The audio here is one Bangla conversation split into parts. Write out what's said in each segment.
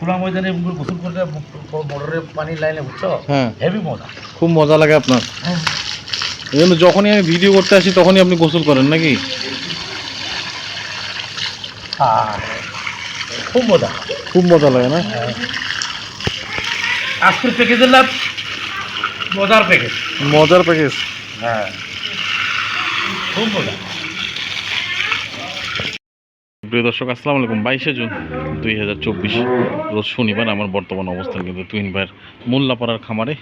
খোলা ময়দানে গোসল করে মোটরের পানির লাইনে বুঝছ? হ্যাঁ। হেভি মজা। খুব মজা লাগে আপনার। হ্যাঁ এই জন্য যখনই আমি ভিডিও করতে আসি তখনই আপনি গোসল করেন নাকি? খুব মজা। খুব মজা লাগে না? হ্যাঁ। আজকের প্যাকেজের লাভ? মজার প্যাকেজ মজার প্যাকেজ হ্যাঁ। খুব মজা। প্রিয় দর্শক, আসসালামু আলাইকুম। বাইশে জুন দুই হাজার চব্বিশ, রোজ শনিবার আমার বর্তমান অবস্থান কিন্তু তুইন ভাইয়ের মোল্লাপাড়ার খামারে,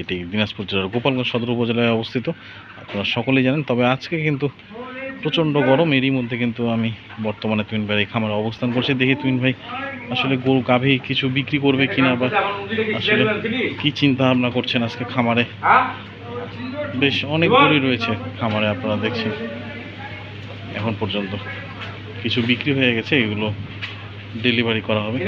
এটি দিনাজপুর জেলার গোপালগঞ্জ সদর উপজেলায় অবস্থিত। আপনারা সকলেই জানেন, তবে আজকে কিন্তু প্রচণ্ড গরম, এরই মধ্যে কিন্তু আমি বর্তমানে তুইন এই খামারে অবস্থান করছি। দেখি তুইন ভাই, আসলে গরু গাভী কিছু বিক্রি করবে কিনা বা আসলে কি চিন্তা ভাবনা করছেন আজকে খামারে? বেশ অনেক গরুই রয়েছে খামারে, আপনারা দেখছেন। এখন পর্যন্ত কিছু বিক্রি হয়ে গেছে এগুলো ডেলিভারি করা হবে।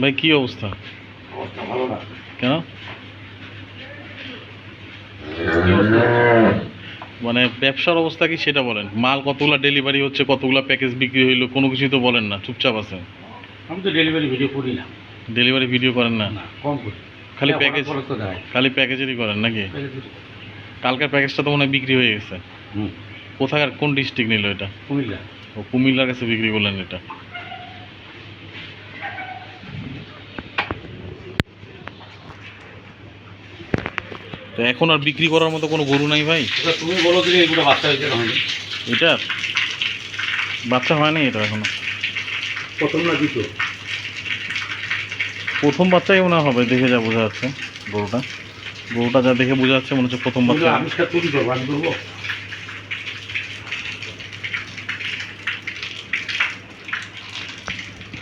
ভাই কি অবস্থা? অবস্থা ভালো না। কেন? মানে ব্যবসার অবস্থা কি সেটা বলেন? মাল কতগুলা ডেলিভারি হচ্ছে কতগুলা প্যাকেজ বিক্রি হইল কোনো কিছুই তো বলেন না চুপচাপ আছে আমি তো ডেলিভারি ভিডিও করি না। ডেলিভারি ভিডিও করেন না? না কম করি। খালি প্যাকেজ খালি প্যাকেজেরই করেন নাকি? কালকের প্যাকেজটা তো মনে হয় বিক্রি হয়ে গেছে। কোথাকার কোন ডিস্ট্রিক্ট নিল এটা? কুমিল্লা। ও কুমিল্লার কাছে বিক্রি করলেন এটা। তো এখন আর বিক্রি করার মতো কোনো গরু নাই ভাই। তুমি বলো দিলে এগুলো বাচ্চা হয়েছে না হয়নি এটার বাচ্চা হয় নাই এটা এখনও। প্রথম না দ্বিতীয়? প্রথম বাচ্চাই মনে হবে দেখে যা বোঝা যাচ্ছে গরুটা। গরুটা যা দেখে বোঝা যাচ্ছে মনে হচ্ছে প্রথম বাচ্চা।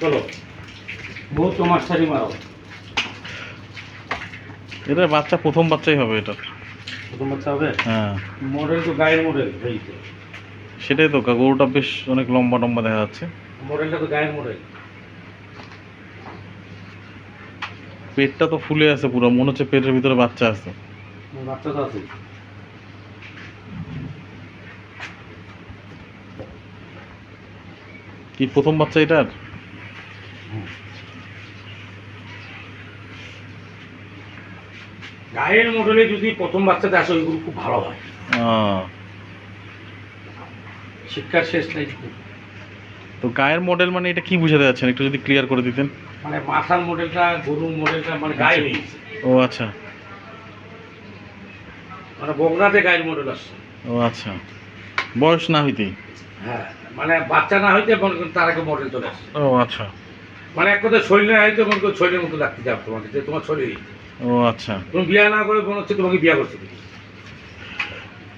চলো। বহু তোমার সারি মারো। এটার বাচ্চা প্রথম বাচ্চাই হবে এটা। প্রথম বাচ্চা হবে? হ্যাঁ। মডেল তো গায়ের মডেল সেটাই তো গরুটা বেশ অনেক লম্বা লম্বা দেখা যাচ্ছে। মডেলটা তো গায়ের মডেল। পেটটা তো ফুলে আছে পুরো মনে হচ্ছে পেটের ভিতরে বাচ্চা আছে। বাচ্চা তো আছে। কি প্রথম বাচ্চা এটার? গায়ের মডেলে যদি প্রথম বাচ্চাতে আসে ওইগুলো খুব ভালো হয়। শিক্ষার শেষ নাই। তো গায়ের মডেল মানে এটা কি বুঝাতে যাচ্ছেন? একটু যদি ক্লিয়ার করে দিতেন। মানে মাথার মডেলটা গরুর মডেলটা মানে গায়ে হয়ে গেছে ও আচ্ছা। মানে বগনাতে গায়ের মডেল আসছে। ও আচ্ছা। বয়স না হইতেই। হ্যাঁ মানে বাচ্চা না হইতে তার আগে মডেল চলে আসছে। ও আচ্ছা। মানে এক কথা শরীরে হয়তো মনে করো শরীরের মতো লাগতে যাবে তোমাকে যে তোমার শরীর ও আচ্ছা। তুমি বিয়ে না করে মনে হচ্ছে তোমাকে বিয়ে করছে। তুমি।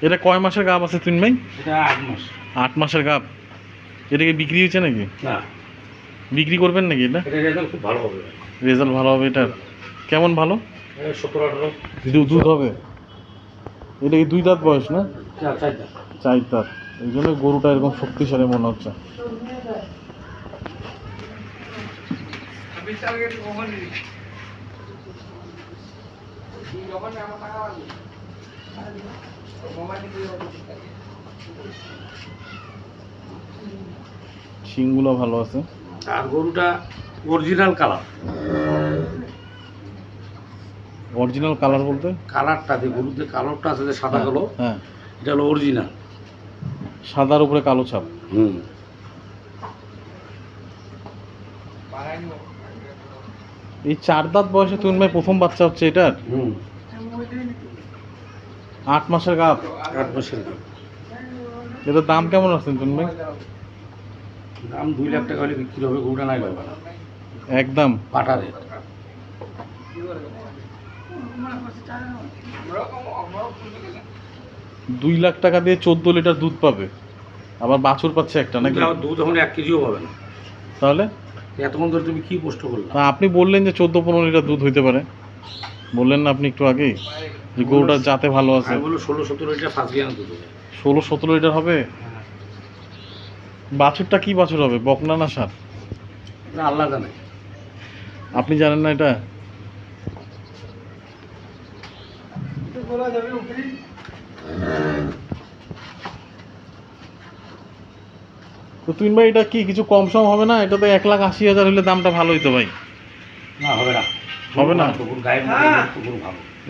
এটা কয় মাসের গাব আছে তিন ভাই এটা আট মাস। আট মাসের গাব এটা কি বিক্রি হয়েছে নাকি? না। বিক্রি করবেন নাকি এটা? রেজাল্ট খুব ভালো হবে। রেজাল্ট ভালো হবে এটার। কেমন ভালো? সতেরো আঠারো। দুধ হবে? এটা কি দুই দাঁত বয়স না? চার দাঁত। এই জন্য গরুটা এরকম শক্তিশালী মনে হচ্ছে। শিংগুলো ভালো আছে। আর গরুটা অরিজিনাল কালার অরিজিনাল কালার বলতে? কালারটা যে গরুর যে কালারটা আছে যে সাদা কালো হ্যাঁ। এটা হলো অরিজিনাল সাদার উপরে কালো ছাপ। হুম। এই চার দাঁত বয়সে তুমি ভাই প্রথম বাচ্চা হচ্ছে এটার? আট মাসের গাপ? আট মাসের দাম এটার দাম কেমন আছেন তুমি ভাই? দাম দুই লাখ টাকা হলে বিক্রি হবে গরুটা নাই একদম। পাটা রেট। দুই লাখ টাকা দিয়ে চোদ্দ লিটার দুধ পাবে। আবার বাছুর পাচ্ছে একটা নাকি? দুধ এখন এক কেজিও পাবে না। তাহলে? এতক্ষণ ধরে তুমি কি প্রশ্ন করলে? আপনি বললেন যে চোদ্দ পনেরো লিটার দুধ হইতে পারে। বললেন না আপনি একটু আগেই যে গরুটা যাতে ভালো আছে। বলল ষোলো সতেরো লিটার ফার্স্ট দুধ ষোলো সতেরো লিটার হবে? বাছুরটা কি বাছুর হবে? বকনা না সার? আল্লাহ জানে আপনি জানেন না এটা? তো তুই ভাই এটা কি কিছু কম সম হবে না? এটা তো এক লাখ আশি হাজার হলে দামটা ভালো হইতো ভাই। না হবে না। হবে না?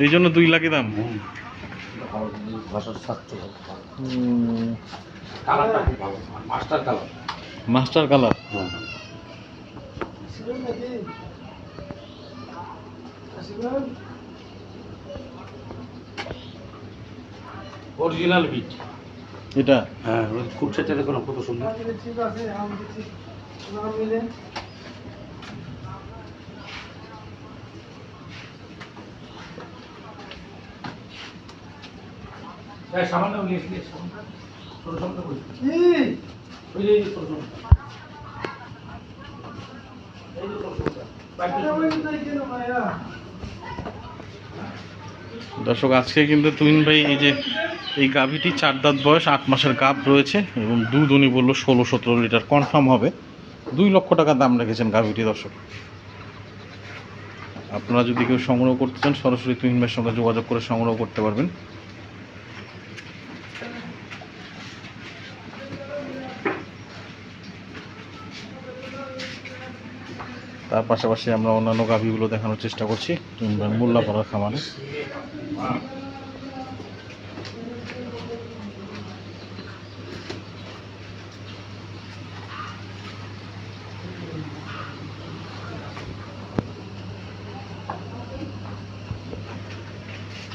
এই জন্য দুই লাখই দাম। Master colour. Original beat. এটা? হ্যাঁ ওই খুঁটছেটা দেখো কত সুন্দর। সামান্য নিয়ে সামান্য। ছোট সামান্য ওই যে ছোট দর্শক আজকে কিন্তু তুহিন ভাই এই যে এই গাভীটি চার দাঁত বয়স, আট মাসের গাভ রয়েছে এবং দুধ উনি বলল ষোলো, সতেরো লিটার কনফার্ম হবে। দুই লক্ষ টাকা দাম রেখেছেন গাভীটি দর্শক। আপনারা যদি কেউ সংগ্রহ করতে চান, সরাসরি তুহিন ভাইয়ের সঙ্গে যোগাযোগ করে সংগ্রহ করতে পারবেন। তার পাশাপাশি আমরা অন্যান্য গাভীগুলো দেখানোর চেষ্টা করছি মোল্লাপাড়ার খামারে।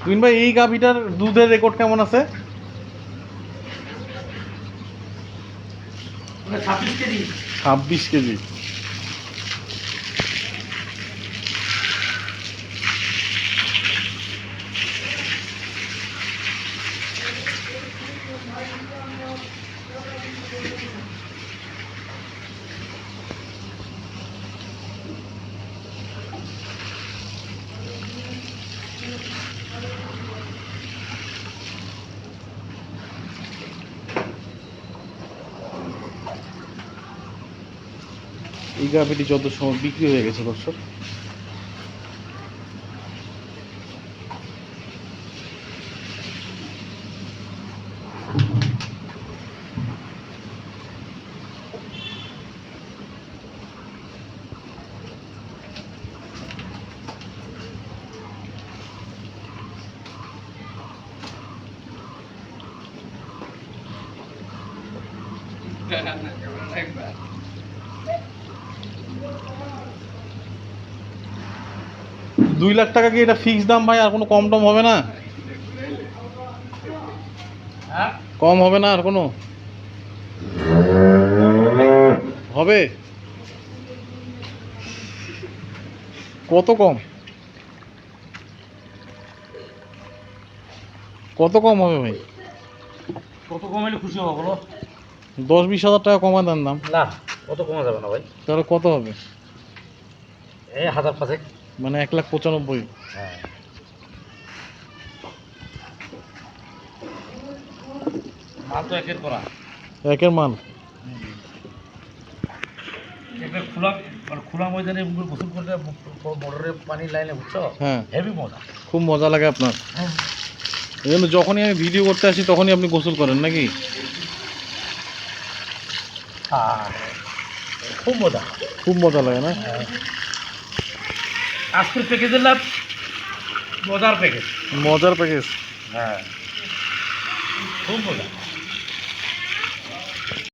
তুহিন ভাই এই গাভীটার দুধের রেকর্ড কেমন আছে? ছাব্বিশ কেজি। ছাব্বিশ কেজি। এই গাভীটি যত সময় বিক্রি হয়ে গেছে দর্শক। দুই লাখ টাকা কি এটা ফিক্স দাম ভাই? আর কোনো কম টম হবে না? হ্যাঁ কম হবে না আর কোনো? হবে? কত কম? কত কম হবে ভাই? কত কমাইলে খুশি হব বলো? দশ বিশ হাজার টাকা কমা দেন দাম। না কত কমা যাবে না ভাই? তাহলে কত হবে? এই হাজার পাঁচেক। মানে এক লাখ পঁচানব্বই। হ্যাঁ। মাল তো একের করা একের মাল। একের খোলা মানে খোলা ময়দানে গোসল করতে মোটরের পানি লাইনে বুঝছ? হ্যাঁ। হেভি মজা। খুব মজা লাগে আপনার। এই জন্য যখনই আমি ভিডিও করতে আসি তখনই আপনি গোসল করেন নাকি? হ্যাঁ। খুব মজা। খুব মজা লাগে না? আজকের প্যাকেজ লাভ মজার প্যাকেজ মজার প্যাকেজ হ্যাঁ। খুব মজা।